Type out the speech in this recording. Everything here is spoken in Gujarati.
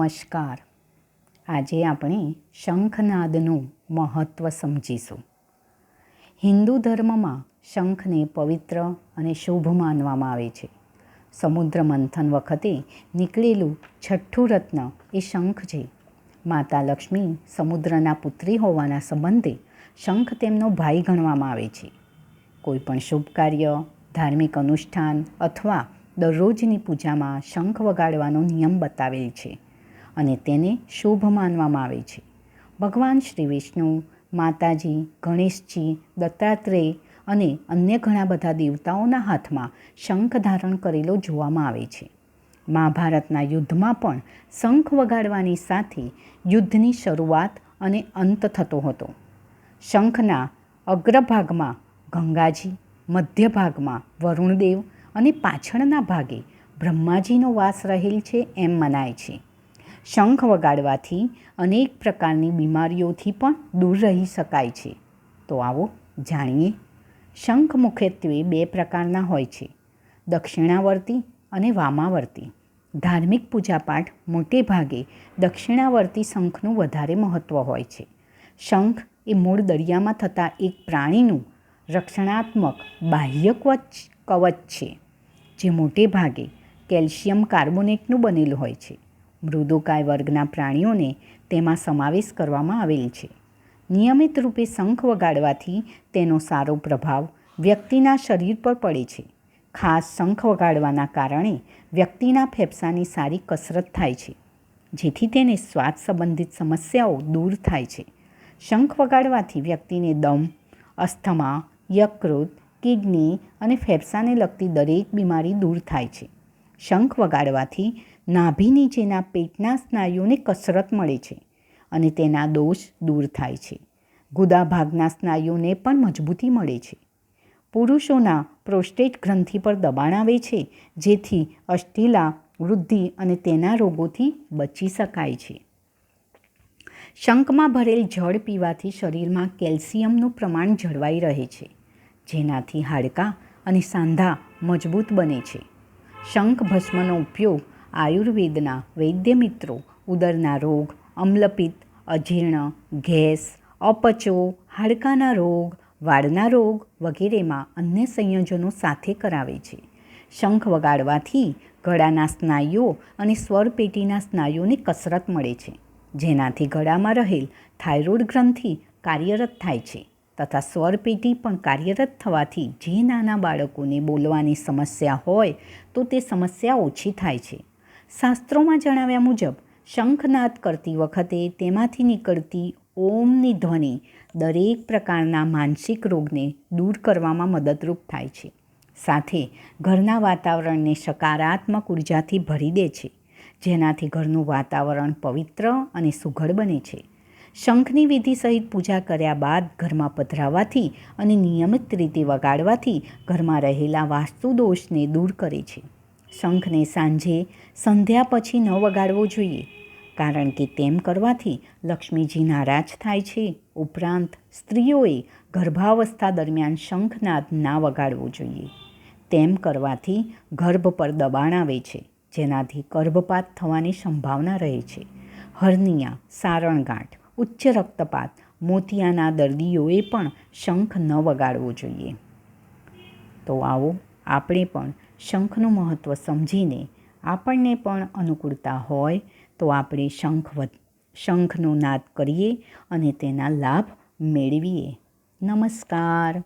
નમસ્કાર. આજે આપણે શંખનાદનું મહત્ત્વ સમજીશું. હિન્દુ ધર્મમાં શંખને પવિત્ર અને શુભ માનવામાં આવે છે. સમુદ્ર મંથન વખતે નીકળેલું છઠ્ઠું રત્ન એ શંખ છે. માતા લક્ષ્મી સમુદ્રના પુત્રી હોવાના સંબંધે શંખ તેમનો ભાઈ ગણવામાં આવે છે. કોઈ પણ શુભ કાર્ય, ધાર્મિક અનુષ્ઠાન અથવા દરરોજની પૂજામાં શંખ વગાડવાનો નિયમ બતાવેલ છે. અને તેને શુભ માનવામાં આવે છે. ભગવાન શ્રી વિષ્ણુ, માતાજી, ગણેશજી, દત્તાત્રેય અને અન્ય ઘણા બધા દેવતાઓના હાથમાં શંખ ધારણ કરેલો જોવામાં આવે છે. મહાભારતના યુદ્ધમાં પણ શંખ વગાડવાની સાથે યુદ્ધની શરૂઆત અને અંત થતો હતો. શંખના અગ્રભાગમાં ગંગાજી મધ્ય ભાગમાં વરુણદેવ અને પાછળના ભાગે બ્રહ્માજીનો વાસ રહેલ છે એમ મનાય છે. શંખ વગાડવાથી અનેક પ્રકારની બીમારીઓથી પણ દૂર રહી શકાય છે. તો આવો જાણીએ. શંખ મુખ્યત્વે બે પ્રકારના હોય છે. દક્ષિણાવર્તી અને વામાવર્તી. ધાર્મિક પૂજાપાઠ મોટે ભાગે દક્ષિણાવર્તી શંખનું વધારે મહત્ત્વ હોય છે. શંખ એ મૂળ દરિયામાં થતા એક પ્રાણીનું રક્ષણાત્મક બાહ્ય કવચ કવચ છે, જે મોટે ભાગે કેલ્શિયમ કાર્બોનેટનું બનેલું હોય છે. મૃદુકાય વર્ગના પ્રાણીઓને તેમાં સમાવેશ કરવામાં આવેલ છે. નિયમિત રૂપે શંખ વગાડવાથી તેનો સારો પ્રભાવ વ્યક્તિના શરીર પર પડે છે. ખાસ શંખ વગાડવાના કારણે વ્યક્તિના ફેફસાની સારી કસરત થાય છે, જેથી તેને શ્વાસ સંબંધિત સમસ્યાઓ દૂર થાય છે. શંખ વગાડવાથી વ્યક્તિને દમ, અસ્થમા, યકૃત, કિડની અને ફેફસાને લગતી દરેક બીમારી દૂર થાય છે. શંખ વગાડવાથી નાભી નીચેના પેટના સ્નાયુને કસરત મળે છે અને તેના દોષ દૂર થાય છે. ગુદા ભાગના સ્નાયુને પણ મજબૂતી મળે છે. પુરુષોના પ્રોસ્ટેટ ગ્રંથિ પર દબાણ આવે છે, જેથી અસ્થિલા વૃદ્ધિ અને તેના રોગોથી બચી શકાય છે. શંખમાં ભરેલ જળ પીવાથી શરીરમાં કેલ્શિયમનું પ્રમાણ જળવાઈ રહે છે, જેનાથી હાડકાં અને સાંધા મજબૂત બને છે. શંખ ભસ્મનો ઉપયોગ આયુર્વેદના વૈદ્ય મિત્રો ઉદરના રોગ અમ્લપિત્ત અજીર્ણ, ગેસ, અપચો, હાડકાના રોગ, વાળના રોગ વગેરેમાં અન્ય સંયોજનો સાથે કરાવે છે. શંખ વગાડવાથી ગળાના સ્નાયુઓ અને સ્વરપેટીના સ્નાયુઓને કસરત મળે છે, જેનાથી ગળામાં રહેલ થાઇરોઇડ ગ્રંથિ કાર્યરત થાય છે. તથા સ્વરપેટી પણ કાર્યરત થવાથી જે નાના બાળકોને બોલવાની સમસ્યા હોય તો તે સમસ્યા ઓછી થાય છે. શાસ્ત્રોમાં જણાવ્યા મુજબ, શંખનાદ કરતી વખતે તેમાંથી નીકળતી ઓમની ધ્વનિ દરેક પ્રકારના માનસિક રોગને દૂર કરવામાં મદદરૂપ થાય છે. સાથે ઘરના વાતાવરણને સકારાત્મક ઉર્જાથી ભરી દે છે, જેનાથી ઘરનું વાતાવરણ પવિત્ર અને સુઘડ બને છે. શંખની વિધિ સહિત પૂજા કર્યા બાદ ઘરમાં પધરાવવાથી અને નિયમિત રીતે વગાડવાથી ઘરમાં રહેલા વાસ્તુ દોષને દૂર કરે છે. શંખને સાંજે સંધ્યા પછી ન વગાડવો જોઈએ, કારણ કે તેમ કરવાથી લક્ષ્મીજી નારાજ થાય છે. ઉપરાંત સ્ત્રીઓએ ગર્ભાવસ્થા દરમિયાન શંખનાદ ના વગાડવો જોઈએ. તેમ કરવાથી ગર્ભ પર દબાણ આવે છે, જેનાથી ગર્ભપાત થવાની સંભાવના રહે છે. હર્નિયા, સારણગાંઠ. ઉચ્ચ રક્તપાત. મોતિયાના દર્દીઓએ પણ શંખ ન વગાડવો જોઈએ. તો આવો, આપણે પણ શંખનું મહત્ત્વ સમજીને આપણને પણ અનુકૂળતા હોય, તો આપણે શંખ શંખનો નાદ કરીએ અને તેના લાભ મેળવીએ. નમસ્કાર.